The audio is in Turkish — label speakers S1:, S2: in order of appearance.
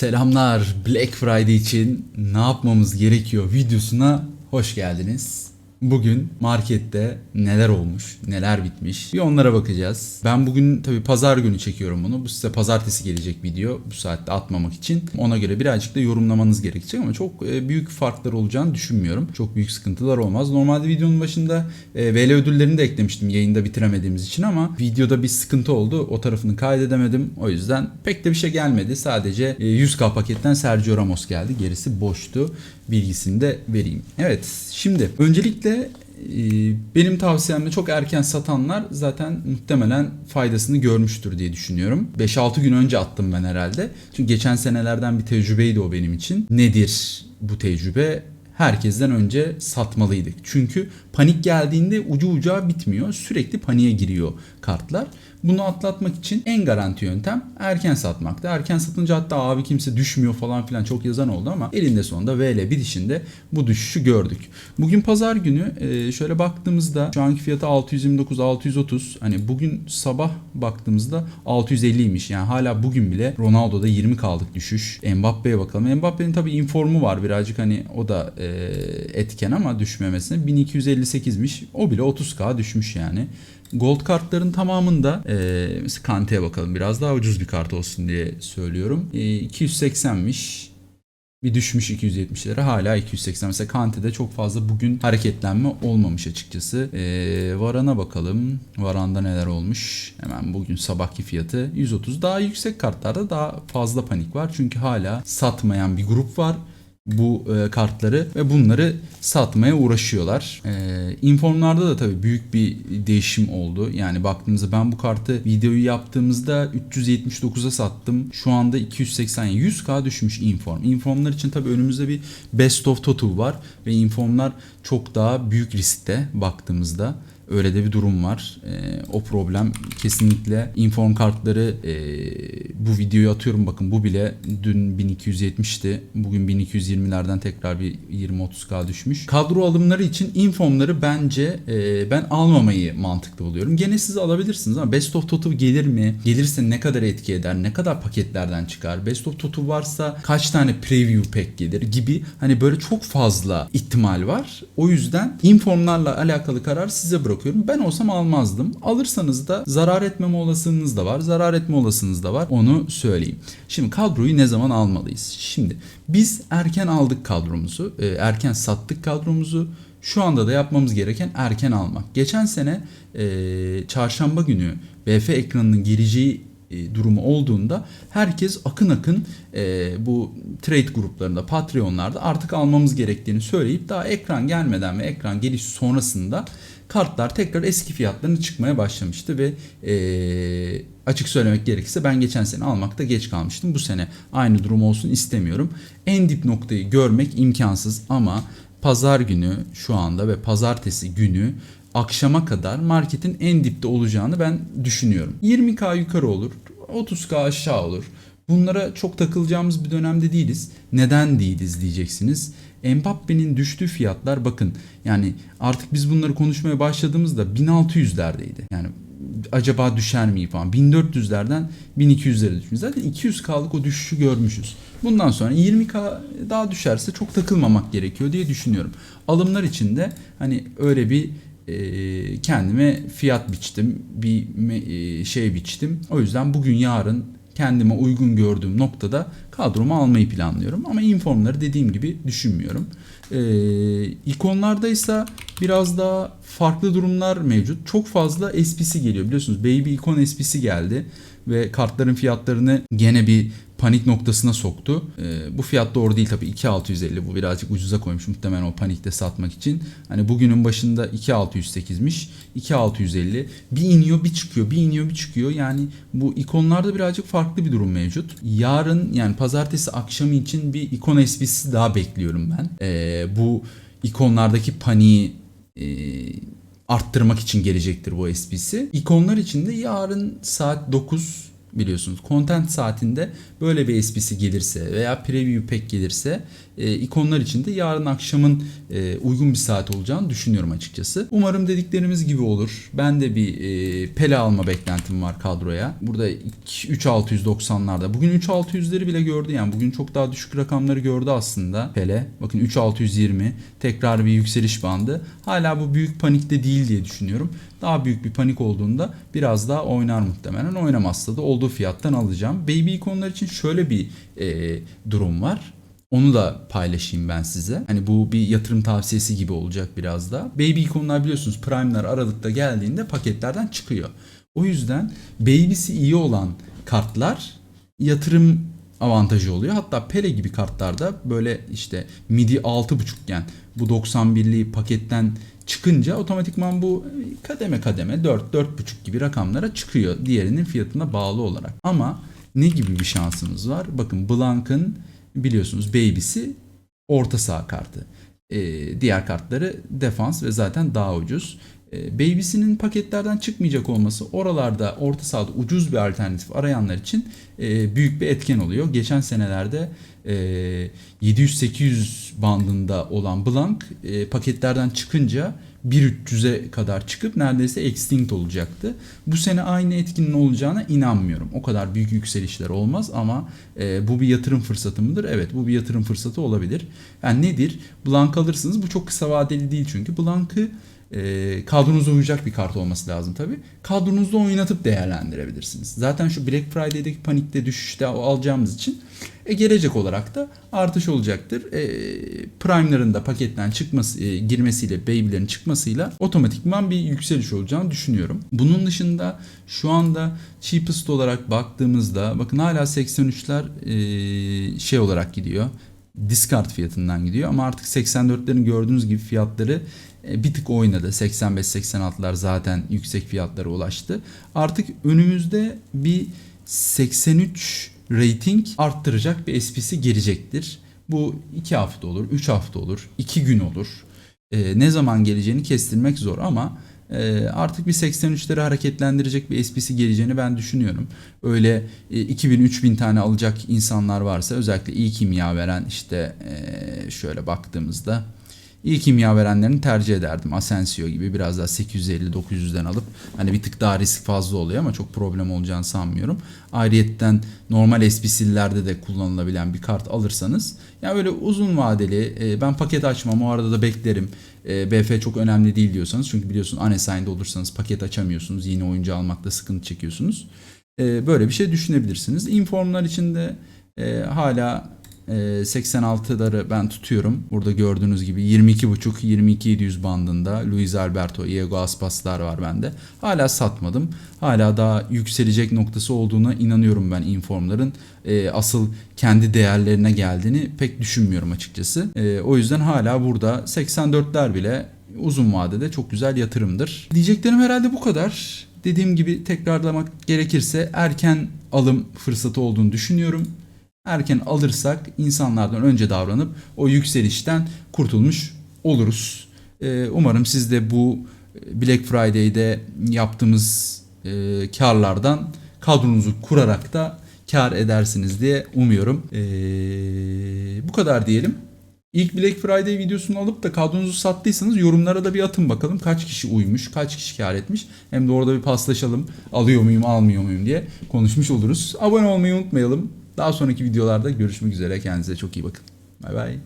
S1: Selamlar Black Friday için ne yapmamız gerekiyor videosuna hoş geldiniz. Bugün markette neler olmuş, neler bitmiş bir onlara bakacağız. Ben bugün tabii pazar günü çekiyorum bunu. Bu size pazartesi gelecek video bu saatte atmamak için. Ona göre birazcık da yorumlamanız gerekecek ama çok e, büyük farklar olacağını düşünmüyorum. Çok büyük sıkıntılar olmaz. Normalde videonun başında e, VL ödüllerini de eklemiştim yayında bitiremediğimiz için ama videoda bir sıkıntı oldu. O tarafını kaydedemedim. O yüzden pek de bir şey gelmedi. Sadece e, 100k paketten Sergio Ramos geldi. Gerisi boştu. Bilgisini de vereyim. Evet şimdi öncelikle e, benim tavsiyemle çok erken satanlar zaten muhtemelen faydasını görmüştür diye düşünüyorum. 5-6 gün önce attım ben herhalde. Çünkü geçen senelerden bir tecrübeydi o benim için. Nedir bu tecrübe? Herkesten önce satmalıydık. Çünkü panik geldiğinde ucu ucağı bitmiyor. Sürekli paniğe giriyor kartlar. Bunu atlatmak için en garanti yöntem erken satmaktı. Erken satınca hatta abi kimse düşmüyor falan filan çok yazan oldu ama elinde sonunda VL bitişinde bu düşüşü gördük. Bugün pazar günü e, şöyle baktığımızda şu anki fiyatı 629-630 hani bugün sabah baktığımızda 650'ymiş. Yani hala bugün bile Ronaldo'da 20 kaldık düşüş. Mbappe'ye bakalım. Mbappe'nin tabii informu var birazcık hani o da e, etken ama düşmemesine 1258'miş. O bile 30k düşmüş yani. Gold kartların tamamında e, mesela Kante'ye bakalım biraz daha ucuz bir kart olsun diye söylüyorum. E, 280'miş. Bir düşmüş 270'lere hala 280. Mesela Kante'de çok fazla bugün hareketlenme olmamış açıkçası. E, Varan'a bakalım. Varan'da neler olmuş? Hemen bugün sabahki fiyatı 130. Daha yüksek kartlarda daha fazla panik var. Çünkü hala satmayan bir grup var bu e, kartları ve bunları satmaya uğraşıyorlar. E, informlarda da tabii büyük bir değişim oldu. Yani baktığımızda ben bu kartı videoyu yaptığımızda 379'a sattım. Şu anda 280 100k düşmüş inform. Informlar için tabii önümüzde bir best of total var ve informlar çok daha büyük riskte baktığımızda. Öyle de bir durum var. E, o problem kesinlikle inform kartları e, bu videoyu atıyorum bakın bu bile dün 1270'ti. Bugün 1220'lerden tekrar bir 20-30k düşmüş. Kadro alımları için informları bence e, ben almamayı mantıklı buluyorum. Gene siz alabilirsiniz ama Best of Total gelir mi? Gelirse ne kadar etki eder? Ne kadar paketlerden çıkar? Best of Total varsa kaç tane preview pack gelir gibi hani böyle çok fazla ihtimal var. O yüzden informlarla alakalı karar size bırakıyorum bakıyorum. Ben olsam almazdım. Alırsanız da zarar etmeme olasılığınız da var. Zarar etme olasılığınız da var. Onu söyleyeyim. Şimdi kadroyu ne zaman almalıyız? Şimdi biz erken aldık kadromuzu. E, erken sattık kadromuzu. Şu anda da yapmamız gereken erken almak. Geçen sene e, çarşamba günü BF ekranının gireceği e, durumu olduğunda herkes akın akın e, bu trade gruplarında, Patreon'larda artık almamız gerektiğini söyleyip daha ekran gelmeden ve ekran geliş sonrasında kartlar tekrar eski fiyatlarına çıkmaya başlamıştı ve e, açık söylemek gerekirse ben geçen sene almakta geç kalmıştım. Bu sene aynı durum olsun istemiyorum. En dip noktayı görmek imkansız ama pazar günü şu anda ve pazartesi günü akşama kadar marketin en dipte olacağını ben düşünüyorum. 20k yukarı olur, 30k aşağı olur. Bunlara çok takılacağımız bir dönemde değiliz. Neden değiliz diyeceksiniz. Mbappe'nin düştüğü fiyatlar bakın yani artık biz bunları konuşmaya başladığımızda 1600'lerdeydi. Yani acaba düşer mi falan. 1400'lerden 1200'lere düşmüş. Zaten 200K'lık o düşüşü görmüşüz. Bundan sonra 20K daha düşerse çok takılmamak gerekiyor diye düşünüyorum. Alımlar için de hani öyle bir e, kendime fiyat biçtim. Bir e, şey biçtim. O yüzden bugün yarın kendime uygun gördüğüm noktada kadromu almayı planlıyorum. Ama informları dediğim gibi düşünmüyorum. Ee, ikonlarda ise biraz daha farklı durumlar mevcut. Çok fazla SPC geliyor biliyorsunuz. Baby ikon SPC geldi ve kartların fiyatlarını gene bir panik noktasına soktu. E, bu fiyat doğru değil tabii 2650 bu birazcık ucuza koymuş muhtemelen o panikte satmak için. Hani bugünün başında 2608'miş 2650 bir iniyor bir çıkıyor bir iniyor bir çıkıyor yani bu ikonlarda birazcık farklı bir durum mevcut. Yarın yani pazartesi akşamı için bir ikon SPC'si daha bekliyorum ben. E, bu ikonlardaki paniği e, arttırmak için gelecektir bu SPC. İkonlar için de yarın saat 9 biliyorsunuz. Content saatinde böyle bir SPC gelirse veya preview pack gelirse e, ikonlar için de yarın akşamın e, uygun bir saat olacağını düşünüyorum açıkçası. Umarım dediklerimiz gibi olur. Ben de bir e, Pele alma beklentim var kadroya. Burada 3690'larda. Bugün 3600'leri bile gördü yani. Bugün çok daha düşük rakamları gördü aslında Pele. Bakın 3620 tekrar bir yükseliş bandı. Hala bu büyük panikte değil diye düşünüyorum. Daha büyük bir panik olduğunda biraz daha oynar muhtemelen. Oynamazsa da olduğu fiyattan alacağım. Baby ikonlar için şöyle bir e, durum var. Onu da paylaşayım ben size. Hani bu bir yatırım tavsiyesi gibi olacak biraz da. Baby ikonlar biliyorsunuz Prime'lar Aralık'ta geldiğinde paketlerden çıkıyor. O yüzden baby'si iyi olan kartlar yatırım avantajı oluyor. Hatta Pele gibi kartlarda böyle işte midi 6.5 iken bu 91'li paketten çıkınca otomatikman bu kademe kademe 4 4.5 gibi rakamlara çıkıyor diğerinin fiyatına bağlı olarak. Ama ne gibi bir şansımız var? Bakın Blanc'ın biliyorsunuz baby'si orta saha kartı. Ee, diğer kartları defans ve zaten daha ucuz. Ee, Baby'sinin paketlerden çıkmayacak olması oralarda orta sahada ucuz bir alternatif arayanlar için e, büyük bir etken oluyor. Geçen senelerde e, 700-800 bandında olan Blanc e, paketlerden çıkınca 1.300'e kadar çıkıp neredeyse extinct olacaktı. Bu sene aynı etkinin olacağına inanmıyorum. O kadar büyük yükselişler olmaz ama e, bu bir yatırım fırsatı mıdır? Evet bu bir yatırım fırsatı olabilir. Yani nedir? Blanc alırsınız. Bu çok kısa vadeli değil çünkü. Blanc'ı e, kadronuza uyacak bir kart olması lazım tabi. Kadronuzda oynatıp değerlendirebilirsiniz. Zaten şu Black Friday'deki panikte düşüşte alacağımız için e, gelecek olarak da artış olacaktır. E, Prime'ların da paketten çıkması, e, girmesiyle, Baby'lerin çıkmasıyla otomatikman bir yükseliş olacağını düşünüyorum. Bunun dışında şu anda cheapest olarak baktığımızda bakın hala 83'ler e, şey olarak gidiyor discard fiyatından gidiyor ama artık 84'lerin gördüğünüz gibi fiyatları e, bir tık oynadı. 85-86'lar zaten yüksek fiyatlara ulaştı. Artık önümüzde bir 83 rating arttıracak bir SPC gelecektir. Bu 2 hafta olur, 3 hafta olur, 2 gün olur. Ee, ne zaman geleceğini kestirmek zor ama artık bir 83'leri hareketlendirecek bir SPC geleceğini ben düşünüyorum. Öyle e, 2000-3000 tane alacak insanlar varsa özellikle iyi kimya veren işte e, şöyle baktığımızda İyi kimya verenlerini tercih ederdim. Asensio gibi biraz daha 850-900'den alıp hani bir tık daha risk fazla oluyor ama çok problem olacağını sanmıyorum. Ayrıyetten normal SPC'lerde de kullanılabilen bir kart alırsanız yani öyle uzun vadeli e, ben paket açmam o arada da beklerim. E, BF çok önemli değil diyorsanız çünkü biliyorsun unassigned olursanız paket açamıyorsunuz. Yeni oyuncu almakta sıkıntı çekiyorsunuz. E, böyle bir şey düşünebilirsiniz. Informlar için de e, hala 86'ları ben tutuyorum. Burada gördüğünüz gibi 22.5-22.700 bandında Luis Alberto, Diego Aspaslar var bende. Hala satmadım. Hala daha yükselecek noktası olduğuna inanıyorum ben informların. Asıl kendi değerlerine geldiğini pek düşünmüyorum açıkçası. O yüzden hala burada 84'ler bile uzun vadede çok güzel yatırımdır. Diyeceklerim herhalde bu kadar. Dediğim gibi tekrarlamak gerekirse erken alım fırsatı olduğunu düşünüyorum erken alırsak insanlardan önce davranıp o yükselişten kurtulmuş oluruz. Ee, umarım siz de bu Black Friday'de yaptığımız e, karlardan kadronuzu kurarak da kar edersiniz diye umuyorum. Ee, bu kadar diyelim. İlk Black Friday videosunu alıp da kadronuzu sattıysanız yorumlara da bir atın bakalım kaç kişi uymuş, kaç kişi kar etmiş. Hem de orada bir paslaşalım alıyor muyum almıyor muyum diye konuşmuş oluruz. Abone olmayı unutmayalım. Daha sonraki videolarda görüşmek üzere. Kendinize çok iyi bakın. Bay bay.